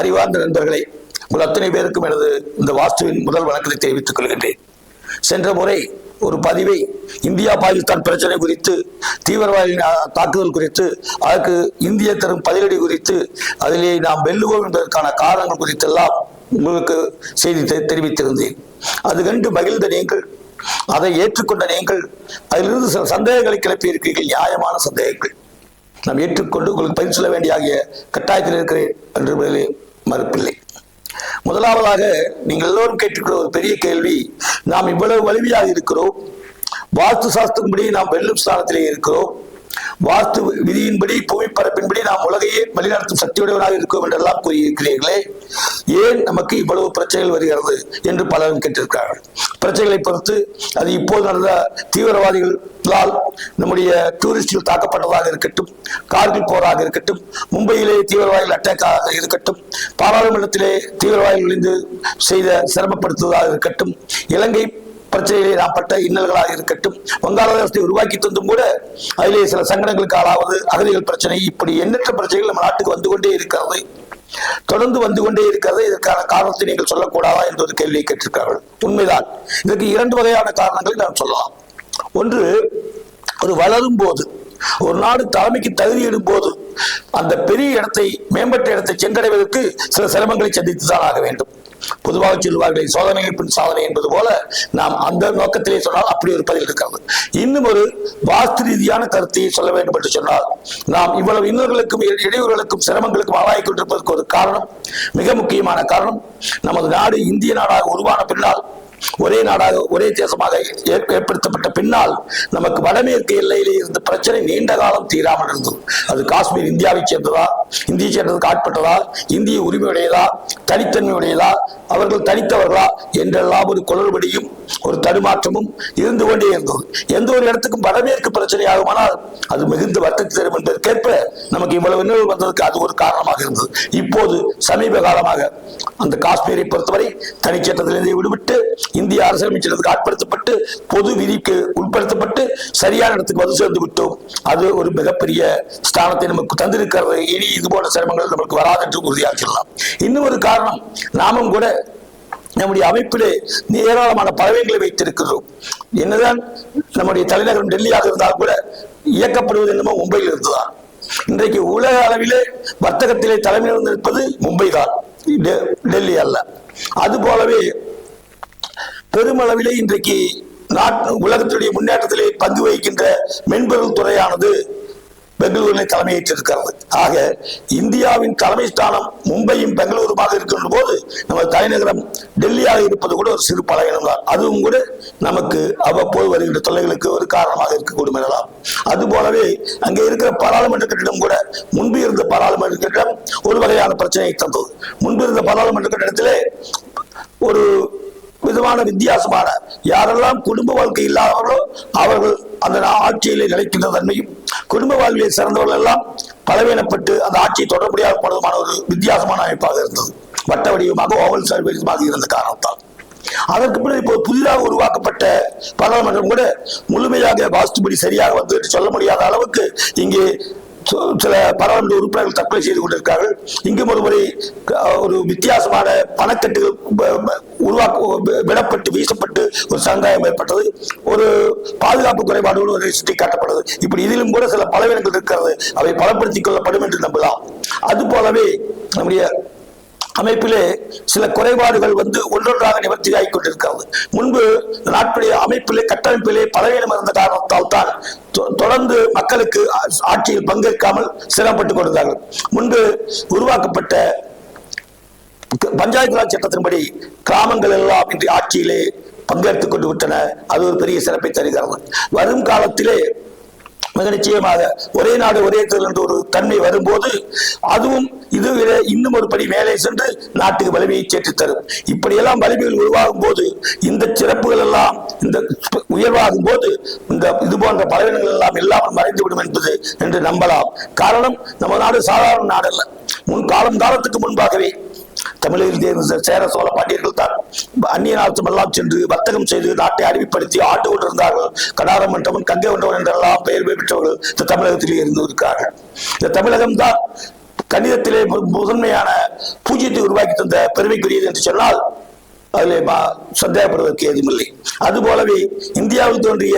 அறிவார்ந்த நண்பர்களே உங்கள் அத்தனை பேருக்கும் எனது இந்த வாஸ்துவின் முதல் வணக்கத்தை தெரிவித்துக் கொள்கின்றேன். சென்ற முறை ஒரு பதிவை இந்தியா பாகிஸ்தான் பிரச்சனை குறித்து தீவிரவாதிகளின் தாக்குதல் குறித்து அதற்கு இந்திய தரும் பதிலடி குறித்து அதிலே நாம் வெல்லுவோம் என்பதற்கான காரணங்கள் குறித்தெல்லாம் உங்களுக்கு செய்தி தெரிவித்திருந்தேன். அது கண்டு மகிழ்ந்த நீங்கள் அதை ஏற்றுக்கொண்ட நீங்கள் அதிலிருந்து சில சந்தேகங்களை கிளப்பியிருக்கிறீர்கள் நியாயமான சந்தேகங்கள். நாம் ஏற்றுக்கொண்டு உங்களுக்கு பதில் சொல்ல வேண்டிய ஆகிய கட்டாயத்தில் இருக்கிறேன் என்று மறுப்பில்லை. முதலாவதாக நீங்கள் எல்லோரும் கேட்டுக்கிற ஒரு பெரிய கேள்வி. நாம் இவ்வளவு வலிமையாக இருக்கிறோம். வாஸ்து சாஸ்திரப்படி நாம் வெல்லும் ஸ்தானத்திலே இருக்கிறோம். வாஸ்து விதியின்படி புவிப்பரப்பின்படி நாம் உலகையே வழிநடத்தும் சக்தியுடையவராக இருக்கும் என்றெல்லாம் கூறியிருக்கிறீர்களே. ஏன் நமக்கு இவ்வளவு பிரச்சனைகள் வருகிறது என்று பலரும் கேட்டிருக்கிறார்கள். பிரச்சனைகளை பொறுத்து அது இப்போது நடந்த தீவிரவாதிகளால் நம்முடைய டூரிஸ்டுகள் தாக்கப்பட்டதாக இருக்கட்டும் கார்கில் போராக இருக்கட்டும் மும்பையிலே தீவிரவாதிகள் அட்டாக்காக இருக்கட்டும் பாராளுமன்றத்திலே தீவிரவாதிகள் இருந்து செய்த சிரமப்படுத்துவதாக இருக்கட்டும் இலங்கை பிரச்சனைகளில் நாம் இன்னல்களாக இருக்கட்டும் வங்காளதேசத்தை உருவாக்கி தந்தும் கூட அதிலே சில சங்கடங்களுக்கு ஆளாவது அகதிகள் பிரச்சனை இப்படி எண்ணற்ற பிரச்சனைகள் நம்ம நாட்டுக்கு வந்து கொண்டே இருக்கிறது. தொடர்ந்து வந்து கொண்டே இருக்கிறது இதற்கான காரணத்தை நீங்கள் சொல்லக்கூடாதா என்ற ஒரு கேள்வியை கேட்டிருக்கிறார்கள். உண்மைதான். இதற்கு இரண்டு வகையான காரணங்களை நாம் சொல்லலாம். ஒன்று ஒரு வளரும் போது ஒரு நாடு தலைமைக்கு தகுதியிடும் போது அந்த பெரிய இடத்தை மேம்பட்ட இடத்தை சென்றடைவதற்கு சில சிரமங்களை சந்தித்து தான் ஆக வேண்டும். பொதுவாக சொல்வார்கள் சோதனைகள் பின் சாதனை என்பது போல நாம் அந்த நோக்கத்திலே சொன்னால் அப்படி ஒரு பதில் இருக்கிறது. இன்னும் ஒரு வாஸ்து ரீதியான கருத்தை சொல்ல வேண்டும் என்று சொன்னால் நாம் இவ்வளவு இன்னொருகளுக்கும் இட- இடையூறுகளுக்கும் சிரமங்களுக்கும் ஆளாகிக் கொண்டிருப்பதற்கு ஒரு காரணம் மிக முக்கியமான காரணம் நமது நாடு இந்திய நாடாக உருவான பின்னால் ஒரே நாடாக ஒரே தேசமாக ஏற்- ஏற்படுத்தப்பட்ட பின்னால் நமக்கு வடமேற்கு எல்லையிலே இருந்த பிரச்சனை நீண்ட காலம் தீராமல் இருந்தது. அது காஷ்மீர் இந்தியாவை சேர்ந்ததா? இந்திய சேர்ந்ததுக்கு ஆட்பட்டதா? இந்திய உரிமையுடையதா? தனித்தன்மையுடையதா? அவர்கள் தனித்தவர்களா? என்றெல்லாம் ஒரு குளறுபடியும் ஒரு தடுமாற்றமும் இருந்து கொண்டே இருந்தது. எந்த ஒரு இடத்துக்கும் வடமேற்கு பிரச்சனை ஆகுமானால் அது மிகுந்த வருத்தத்தை தரும் என்பதற்கேற்ப நமக்கு இவ்வளவு நிகழ்வு வந்ததுக்கு அது ஒரு காரணமாக இருந்தது. இப்போது சமீப காலமாக அந்த காஷ்மீரை பொறுத்தவரை தனிச்சட்டத்திலிருந்து விடுவிட்டு இந்திய அரசியலமைச்சருக்கு ஆட்படுத்தப்பட்டு பொது விதிக்கு உட்படுத்தப்பட்டு சரியான இடத்துக்கு வந்து சேர்ந்து விட்டோம். அது ஒரு மிகப்பெரிய ஸ்தானத்தை நமக்கு தந்திருக்கிறது. இனி இது போன்ற சிரமங்கள் நமக்கு வராது என்று உறுதியாக்கலாம் இன்னும் ஒரு காரணம் நாமும் கூட நம்முடைய அமைப்பிலே ஏராளமான பறவைகளை வைத்திருக்கிறோம். என்னதான் நம்முடைய தலைநகரம் டெல்லியாக இருந்தால் கூட இயக்கப்படுவது என்னமோ மும்பையில் இருந்துதான் இன்றைக்கு உலக அளவிலே வர்த்தகத்திலே தலைமையில் இருப்பது மும்பை தான் டெ- டெல்லி அல்ல. அது போலவே பெருமளவிலே இன்றைக்கு நாட்டு உலகத்துடைய முன்னேற்றத்திலே பங்கு வகிக்கின்ற மென்பொருள் துறையானது பெங்களூரிலே தலைமையேற்றிருக்கிறது. ஆக இந்தியாவின் தலைமை ஸ்தானம் மும்பையும் பெங்களூருமாக இருக்கின்ற போது நம்ம தலைநகரம் டெல்லியாக இருப்பது கூட ஒரு சிறு பலகீனம் தான். அதுவும் கூட நமக்கு அவ்வப்போது வருகின்ற தொல்லைகளுக்கு ஒரு காரணமாக இருக்கக்கூடும் எனலாம். அது போலவே அங்கே இருக்கிற பாராளுமன்ற கட்டிடம் கூட முன்பு இருந்த பாராளுமன்ற கட்டிடம் ஒரு வகையான பிரச்சனையை தந்தது. முன்பு இருந்த பாராளுமன்ற கட்டிடத்திலே ஒரு விதமான வித்தியாசமான யாரெல்லாம் குடும்ப வாழ்க்கை இல்லாதவர்களோ அவர்கள் அந்த நா- ஆட்சியிலே நிலைக்கின்ற தன்மையும் குடும்ப வாழ்வியை சிறந்தவர்கள் எல்லாம் பலவீனப்பட்டு அந்த ஆட்சியை தொடர முடியாத போனதுமான ஒரு வித்தியாசமான அமைப்பாக இருந்தது. வட்ட வடிவமாக ஓவல் சர்வீசமாக இருந்த காரணத்தால். அதற்கு பிறகு இப்போ புதிதாக உருவாக்கப்பட்ட பாராளுமன்றம் கூட முழுமையாக வாஸ்துபடி சரியாக வந்து சொல்ல முடியாத அளவுக்கு இங்கே சில பாராளுமன்ற உறுப்பினர்கள் தற்கொலை செய்து கொண்டிருக்கார்கள் இங்கும் ஒரு முறை ஒரு வித்தியாசமான பணக்கட்டுகள் உருவாக்க விடப்பட்டு வீசப்பட்டு ஒரு சங்காயம் ஏற்பட்டது. ஒரு பாதுகாப்பு குறைபாடுகள் ஒரு சுட்டி காட்டப்பட்டது இப்படி இதிலும் கூட சில பலவீனங்கள் இருக்கிறது. அவை பலப்படுத்திக் கொள்ளப்படும் என்று நம்பலாம். அது போலவே நம்முடைய அமைப்பிலே சில குறைபாடுகள் வந்து ஒன்றொன்றாக நிவர்த்தியாகி கொண்டிருக்கிறது முன்பு நாட்டுடைய அமைப்பிலே கட்டமைப்பிலே பலவீனம் இருந்த காரணத்தால் தான் தொ- தொடர்ந்து மக்களுக்கு ஆட்சியில் பங்கேற்காமல் சிரமப்பட்டுக் கொண்டிருந்தார்கள். முன்பு உருவாக்கப்பட்ட பஞ்சாயத்து ராஜ் சட்டத்தின்படி கிராமங்கள் எல்லாம் இன்று ஆட்சியிலே பங்கெடுத்துக் கொண்டு விட்டன. அது ஒரு பெரிய சிறப்பை தருகிறது. வரும் காலத்திலே மிக நிச்சயமாக ஒரே நாடு ஒரே தேர்தல் என்ற ஒரு தன்மை வரும்போது அதுவும் இது இன்னும் ஒரு படி மேலே சென்று நாட்டுக்கு வலிமையை சேர்த்து தரும். இப்படியெல்லாம் வலிமைகள் உருவாகும் போது இந்த சிறப்புகள் எல்லாம் இந்த உயர்வாகும் போது இந்த இது போன்ற பலவீனங்கள் எல்லாம் இல்லாமல் மறைந்துவிடும் என்பது என்று நம்பலாம். காரணம் நம்ம நாடு சாதாரண நாடு அல்ல முன் காலம் காலத்துக்கு முன்பாகவே தமிழகத்தில் இருந்த சேர சோழ பாண்டியர்கள் தான் அந்நிய நாட்டம் எல்லாம் சென்று வர்த்தகம் செய்து நாட்டை அறிவிப்படுத்தி ஆண்டு கொண்டிருந்தார்கள். கடாரம் மன்றவன் கங்கை மன்றவன் என்றெல்லாம் பெயர் பெற்றவர்கள் இந்த தமிழகத்திலே இருந்து இருக்கிறார்கள். இந்த தமிழகம் தான் கணிதத்திலே முதன்மையான பூஜ்யத்தை உருவாக்கி தந்த பெருமைக்குரியது என்று சொன்னால் அதில் மா- சந்தேகப்படுவதற்கு ஏதுமில்லை அதுபோலவே இந்தியாவில் தோன்றிய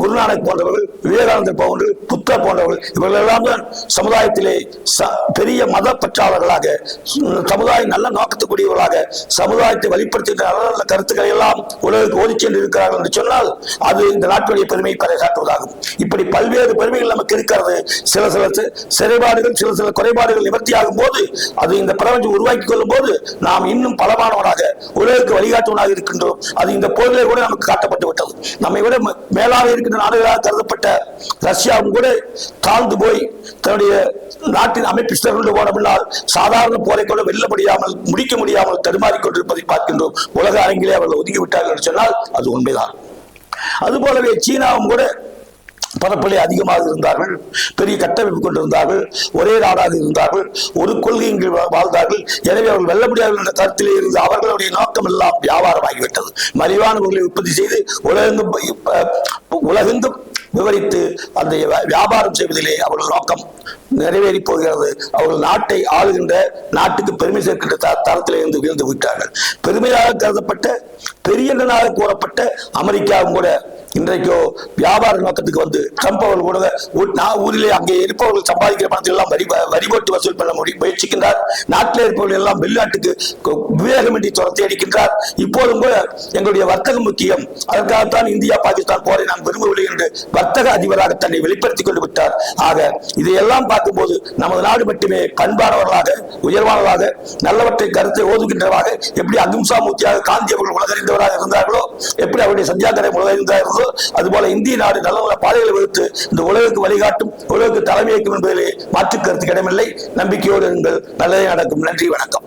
குருநானக் போன்றவர்கள் விவேகானந்தர் போன்று புத்தர் போன்றவர்கள் இவர்களெல்லாம் தான் சமுதாயத்திலே ச- பெரிய மத பற்றாளர்களாக சமுதாய நல்ல நோக்கத்துக்குரியவர்களாக சமுதாயத்தை வழிப்படுத்துகின்ற நல்ல நல்ல கருத்துக்களை எல்லாம் உலகிற்கு ஓதிச் சென்று இருக்கிறார்கள் என்று சொன்னால் அது இந்த நாட்டுடைய பெருமையை பறைசாற்றுவதாகும். இப்படி பல்வேறு பெருமைகள் நமக்கு இருக்கிறது. சில சில சிறைபாடுகள் சில சில குறைபாடுகள் நிவர்த்தியாகும் போது அது இந்த பிரபஞ்சம் உருவாக்கி கொள்ளும் போது நாம் இன்னும் பலமானவனாக உலகிற்கு வழிகாட்டுவனாக இருக்கின்றோம். அது இந்த பொருளை கூட நமக்கு காட்டப்பட்டு விட்டது நம்மை விட மேலாக இருக்கின்ற நாடுகளாக கருதப்பட்ட ரஷ்யாவும் கூட தாழ்ந்து போய் தன்னுடைய நாட்டின் அமைப்பு சிறந்து போன சாதாரண போரை கூட வெல்ல முடியாமல் முடிக்க முடியாமல் தடுமாறிக்கொண்டிருப்பதை பார்க்கின்றோம். உலக அரங்கிலே அவர்கள் ஒதுங்கிவிட்டார்கள் என்று சொன்னால் அது உண்மைதான். அதுபோலவே சீனாவும் கூட பரப்பலை அதிகமாக இருந்தார்கள் பெரிய கட்டமைப்பு கொண்டிருந்தார்கள் ஒரே நாடாக இருந்தார்கள் ஒரு கொள்கையின் கீழ் வாழ்ந்தார்கள். எனவே அவர்கள் வெல்ல முடியாது என்ற கருத்திலே இருந்து அவர்களுடைய நோக்கம் எல்லாம் வியாபாரமாகிவிட்டது. மலிவான பொருளை உற்பத்தி செய்து உலகெங்கும் உலகெங்கும் விவரித்து அந்த வியாபாரம் செய்வதிலே அவர்கள் நோக்கம் நிறைவேறி போகிறது. அவர்கள் நாட்டை ஆளுகின்ற நாட்டுக்கு பெருமை சேர்க்கின்ற த- இருந்து வீழ்ந்து விட்டார்கள். பெருமையாக கருதப்பட்ட பெரியண்ணனாக கூறப்பட்ட அமெரிக்காவும் கூட இன்றைக்கோ வியாபார நோக்கத்துக்கு வந்து ட்ரம்ப் அவர்கள் கூட நான் ஊரிலே அங்கே இருப்பவர்கள் சம்பாதிக்கிற பணத்தை எல்லாம் வரி வரிபோட்டு வசூல் பண்ண முடி முயற்சிக்கின்றார். நாட்டில் இருப்பவர்கள் எல்லாம் வெளிநாட்டுக்கு விவேகமின்றி துரத்தி அடிக்கின்றார் இப்போதும் கூட எங்களுடைய வர்த்தகம் முக்கியம். அதற்காகத்தான் இந்தியா பாகிஸ்தான் போரை நான் விரும்பவில்லை என்று வர்த்தக அதிபராக தன்னை வெளிப்படுத்திக் கொண்டு விட்டார். ஆக இதையெல்லாம் பார்க்கும்போது நமது நாடு மட்டுமே பண்பானவர்களாக உயர்வானவராக நல்லவற்றை கருத்தை ஓதுகின்றவராக எப்படி அகிம்சா மூர்த்தியாக காந்தி அவர்கள் உலகறிந்தவராக இருந்தார்களோ எப்படி அவருடைய சத்தியாகிரகம் உலகறிந்ததாக இருந்ததோ அதுபோல இந்திய நாடு நல்ல நல்ல பாதைகளை வகுத்து இந்த உலகுக்கு வழிகாட்டும் உலகுக்கு தலைமையேற்கும் என்பதிலே மாற்று கருத்து இடமில்லை. நம்பிக்கையோடு நீங்கள் நல்லதே நடக்கும். நன்றி வணக்கம்.